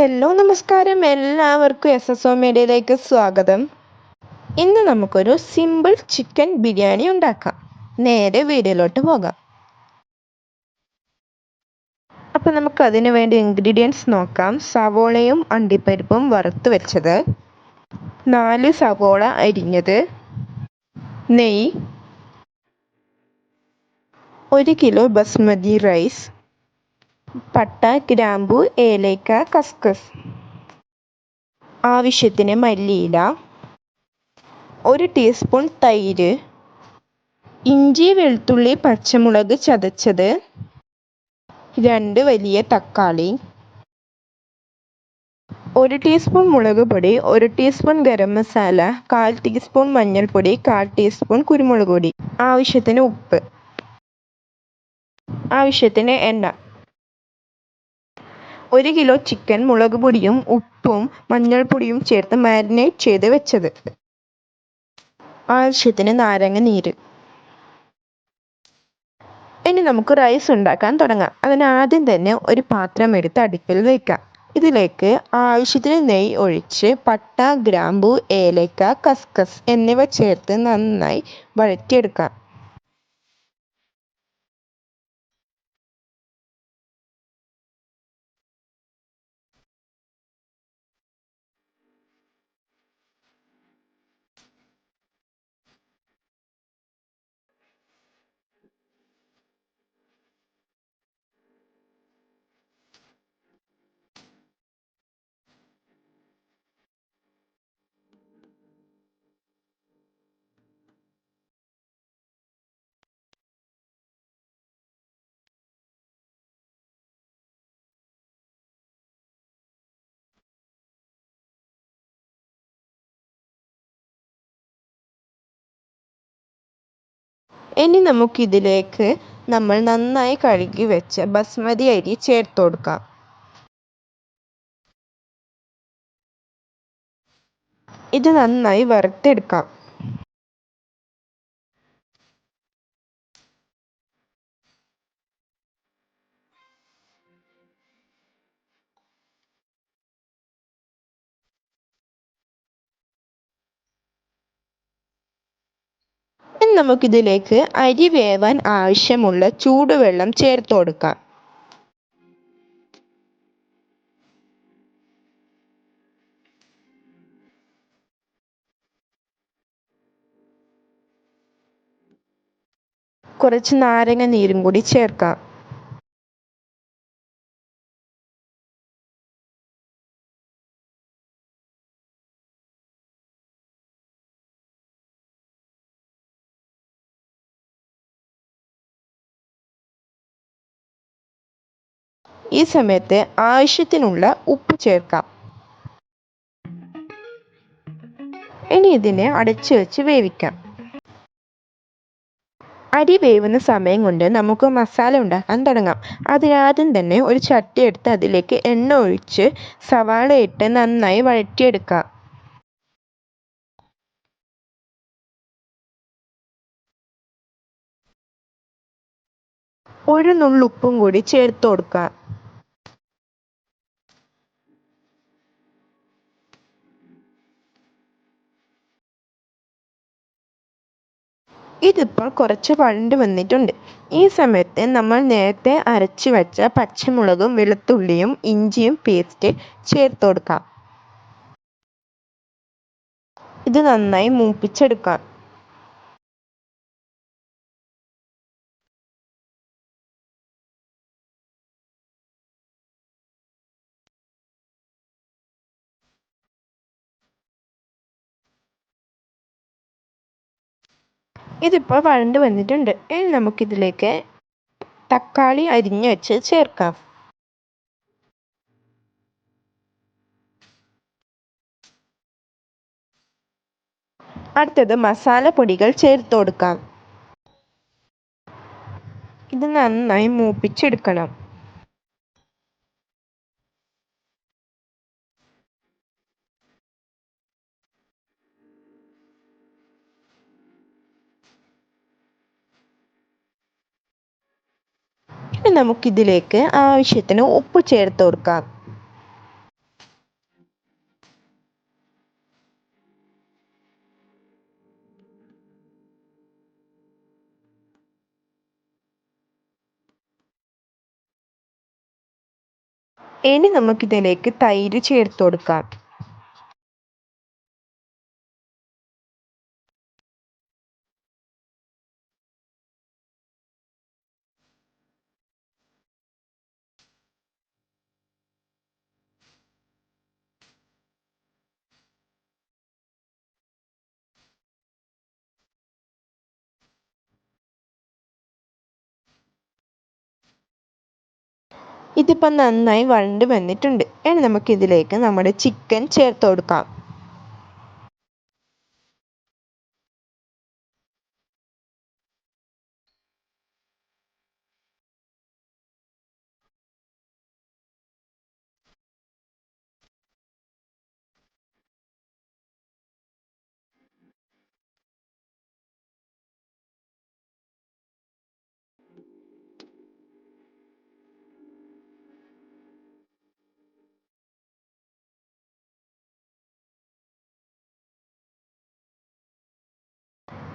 Hello നമസ്കാരം. എല്ലാവർക്കും S S O മീഡിയയിലേക്ക് സ്വാഗതം. ഇന്ന് നമുക്കൊരു സിമ്പിൾ ചിക്കൻ ബിരിയാണി ഉണ്ടാക്കാം. നേരെ വീഡിയോയിലോട്ട് പോകാം. അപ്പോൾ നമുക്ക് അതിന് വേണ്ടി ഇൻഗ്രീഡിയൻസ് നോക്കാം. സവോളയും അണ്ടിപ്പരിപ്പും വറുത്ത് വെച്ചത്. നാല് സവോള അരിഞ്ഞത്. നെയ്യ്. ഒരു കിലോ ബസ്മതി റൈസ് പട്ട ഗ്രാമ്പു ഏലക്ക കസ്കസ്. ആവശ്യത്തിന് മല്ലിയില. ഒരു ടീസ്പൂൺ തൈര്. ഇഞ്ചി വെളുത്തുള്ളി പച്ചമുളക് ചതച്ചത്. രണ്ട് വലിയ തക്കാളി. ഒരു ടീസ്പൂൺ മുളക് പൊടി ഒരു ടീസ്പൂൺ ഗരം മസാല കാൽ ടീസ്പൂൺ മഞ്ഞൾപ്പൊടി കാൽ ടീസ്പൂൺ കുരുമുളക് പൊടി. ആവശ്യത്തിന് ഉപ്പ്. ആവശ്യത്തിന് എണ്ണ. ഒരു കിലോ ചിക്കൻ മുളക് പൊടിയും ഉപ്പും മഞ്ഞൾപ്പൊടിയും ചേർത്ത് മാരിനേറ്റ് ചെയ്ത് വെച്ചത്. ആവശ്യത്തിന് നാരങ്ങ നീര്. ഇനി നമുക്ക് റൈസ് ഉണ്ടാക്കാൻ തുടങ്ങാം. അതിന് ആദ്യം തന്നെ ഒരു പാത്രം എടുത്ത് അടുപ്പിൽ വയ്ക്കാം ഇതിലേക്ക് ആവശ്യത്തിന് നെയ്യ് ഒഴിച്ച് പട്ട ഗ്രാമ്പു ഏലക്ക കസ്കസ് എന്നിവ ചേർത്ത് നന്നായി വഴറ്റിയെടുക്കാം. ഇനി നമുക്കിതിലേക്ക് നമ്മൾ നന്നായി കഴുകി വെച്ച ബസ്മതി അരി ചേർത്ത് കൊടുക്കാം. ഇത് നന്നായി വറുത്തെടുക്കാം. ഇനി നമുക്കിതിലേക്ക് അരി വേവാൻ ആവശ്യമുള്ള ചൂടുവെള്ളം ചേർത്ത് കൊടുക്കാം. കുറച്ച് നാരങ്ങ നീരും കൂടി ചേർക്കാം. ഈ സമയത്ത് ആവശ്യത്തിനുള്ള ഉപ്പ് ചേർക്കാം. ഇനി ഇതിനെ അടച്ചു വെച്ച് വേവിക്കാം. അരി വേവുന്ന സമയം കൊണ്ട് നമുക്ക് മസാല ഉണ്ടാക്കാൻ തുടങ്ങാം. അതിനാദ്യം തന്നെ ഒരു ചട്ടി എടുത്ത് അതിലേക്ക് എണ്ണ ഒഴിച്ച് സവാള ഇട്ട് നന്നായി വഴറ്റിയെടുക്കാം. ഒരു നുള്ളുപ്പും കൂടി ചേർത്ത് കൊടുക്കാം. ഇതിപ്പോൾ കുറച്ച് വഴണ്ട് വന്നിട്ടുണ്ട്. ഈ സമയത്ത് നമ്മൾ നേരത്തെ അരച്ച് വെച്ച പച്ചമുളകും വെളുത്തുള്ളിയും ഇഞ്ചിയും പേസ്റ്റ് ചേർത്ത് കൊടുക്കാം. ഇത് നന്നായി മൂപ്പിച്ചെടുക്കാം. ഇതിപ്പോൾ വഴണ്ട് വന്നിട്ടുണ്ട്. ഇനി നമുക്കിതിലേക്ക് തക്കാളി അരിഞ്ഞ് വെച്ച് ചേർക്കാം. അടുത്തത് മസാല പൊടികൾ ചേർത്ത് കൊടുക്കാം. ഇത് നന്നായി മൂപ്പിച്ചെടുക്കണം. ഇനി നമുക്കിതിലേക്ക് ആവശ്യത്തിന് ഉപ്പ് ചേർത്ത് കൊടുക്കാം. ഇനി നമുക്കിതിലേക്ക് തൈര് ചേർത്ത് കൊടുക്കാം. ഇതിപ്പം നന്നായി വഴണ്ട് വന്നിട്ടുണ്ട്. ഇനി നമുക്കിതിലേക്ക് നമ്മുടെ ചിക്കൻ ചേർത്ത് കൊടുക്കാം.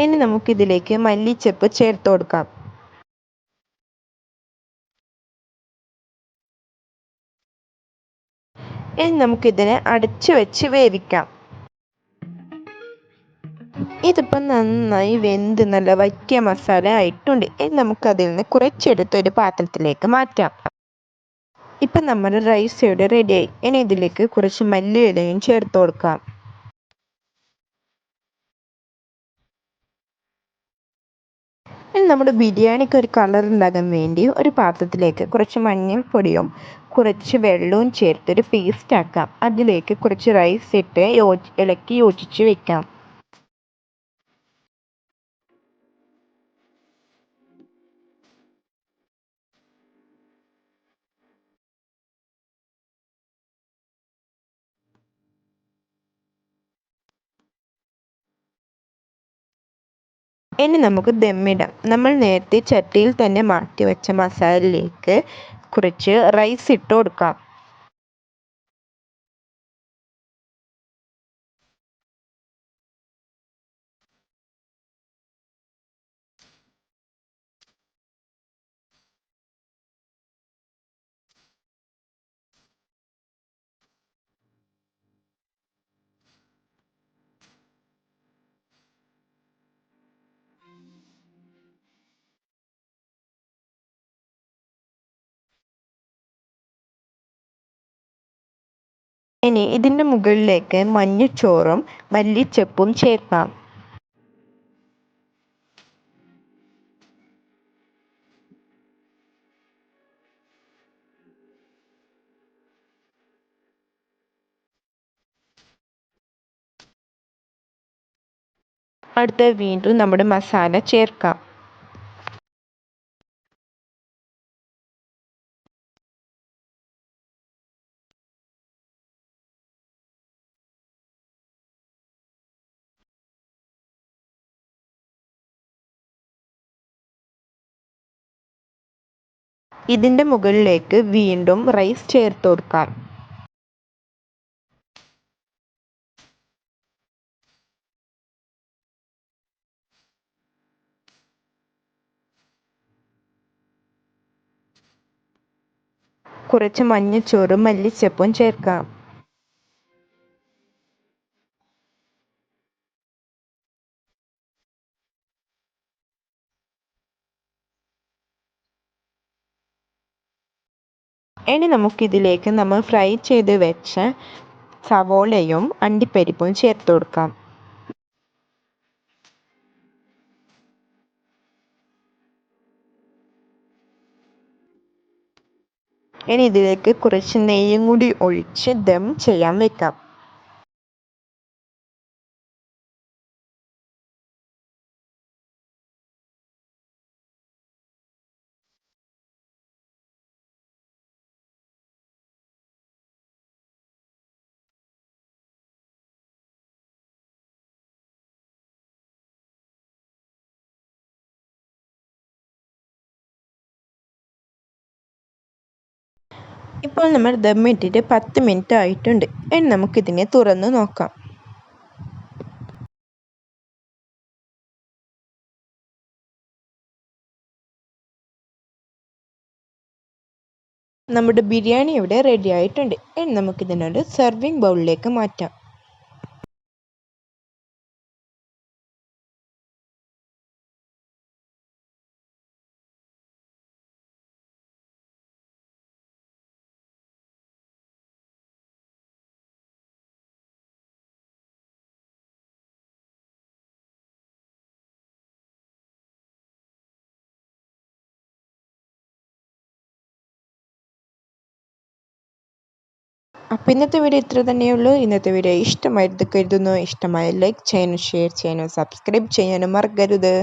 ഇനി നമുക്ക് ഇതിലേക്ക് മല്ലിച്ചപ്പ് ചേർത്ത് കൊടുക്കാം. ഇനി നമുക്കിതിനെ അടച്ചു വെച്ച് വേവിക്കാം. ഇതിപ്പം നന്നായി വെന്ത് നല്ല വറ്റിയ മസാല ആയിട്ടുണ്ട്. ഇനി നമുക്ക് അതിൽ നിന്ന് കുറച്ചെടുത്ത് ഒരു പാത്രത്തിലേക്ക് മാറ്റാം. ഇപ്പം നമ്മുടെ റൈസ് ഇവിടെ റെഡിയായി ഇനി ഇതിലേക്ക് കുറച്ച് മല്ലിയിലയും ചേർത്ത് കൊടുക്കാം. ഇനി നമ്മുടെ ബിരിയാണിക്ക് ഒരു കളർ ഉണ്ടാകാൻ വേണ്ടി ഒരു പാത്രത്തിലേക്ക് കുറച്ച് മഞ്ഞൾപ്പൊടിയും കുറച്ച് വെള്ളവും ചേർത്ത് ഒരു പേസ്റ്റ് ആക്കാം. അതിലേക്ക് കുറച്ച് റൈസ് ഇട്ട് യോജി ഇളക്കി യോജിച്ച് വെക്കാം. ഇനി നമുക്ക് ദമ്മിടാം. നമ്മൾ നേരത്തെ ചട്ടിയിൽ തന്നെ മാറ്റി വെച്ച മസാലയിലേക്ക് കുറച്ച് റൈസ് ഇട്ട് കൊടുക്കാം. ഇനി ഇതിന്റെ മുകളിലേക്ക് മഞ്ഞച്ചോറും മല്ലിച്ചപ്പും ചേർക്കാം. അടുത്ത വീണ്ടും നമ്മുടെ മസാല ചേർക്കാം. ഇതിന്റെ മുകളിലേക്ക് വീണ്ടും റൈസ് ചേർത്ത് കൊടുക്കാം. കുറച്ച് മഞ്ഞച്ചോറും മല്ലിച്ചപ്പും ചേർക്കാം. ഇനി നമുക്കിതിലേക്ക് നമ്മൾ ഫ്രൈ ചെയ്ത് വെച്ച സവോളയും അണ്ടിപ്പരിപ്പും ചേർത്ത് കൊടുക്കാം. ഇനി ഇതിലേക്ക് കുറച്ച് നെയ്യും കൂടി ഒഴിച്ച് ദം ചെയ്യാൻ വെക്കാം. ഇപ്പോൾ നമ്മൾ ദം ഇട്ടിട്ട് പത്ത് മിനിറ്റ് ആയിട്ടുണ്ട്. ഇനി നമുക്കിതിനെ തുറന്ന് നോക്കാം. നമ്മുടെ ബിരിയാണി ഇവിടെ റെഡി ആയിട്ടുണ്ട്. ഇനി നമുക്കിതിനൊരു സെർവിങ് ബൗളിലേക്ക് മാറ്റാം. അപ്പോൾ ഇന്നത്തെ വീഡിയോ ഇത്ര തന്നെയുള്ളൂ. ഇന്നത്തെ വീഡിയോ ഇഷ്ടമായിരുന്നു കരുതുന്നു. ഇഷ്ടമായ ലൈക്ക് ചെയ്യാനും ഷെയർ ചെയ്യാനും സബ്സ്ക്രൈബ് ചെയ്യാനും മറക്കരുത്.